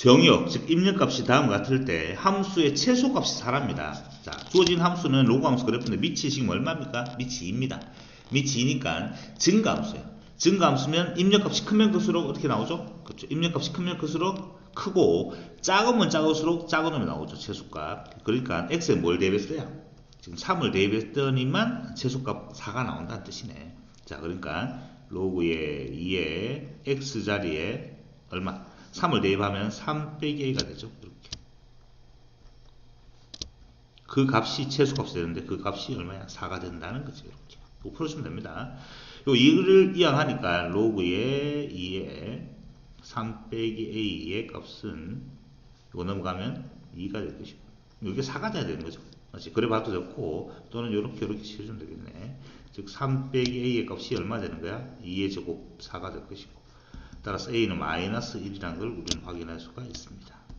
정의역, 즉 입력값이 다음과 같을 때 함수의 최소값이 4랍니다. 자, 주어진 함수는 로그 함수 그래프인데 밑이 지금 얼마입니까? 밑이 2입니다. 밑이 2니까 증가함수예요. 증가함수면 입력값이 크면 클수록 어떻게 나오죠? 그렇죠. 입력값이 크면 클수록 크고 작으면 작을수록 작은 놈이 나오죠. 최소값. 그러니까 x에 뭘 대입했어요? 지금 3을 대입했더니만 최소값 4가 나온다는 뜻이네. 자, 그러니까 로그의 2의 x 자리에 얼마? 3을 대입하면 3 빼기 a가 되죠. 이렇게. 그 값이 최소값이 되는데 그 값이 얼마야? 4가 된다는 거죠. 이렇게. 이거 풀어주면 됩니다. 요 2를 이항하니까 로그의 2의 3 빼기 a의 값은 이거 넘어가면 2가 될 것이고 이게 4가 돼야 되는 거죠. 그래 봐도 좋고 또는 이렇게 이렇게 씌워주면 되겠네. 즉3 빼기 a의 값이 얼마 되는 거야? 2의 제곱 4가 될 것이고 따라서 A는 마이너스 1이라는 걸 우리는 확인할 수가 있습니다.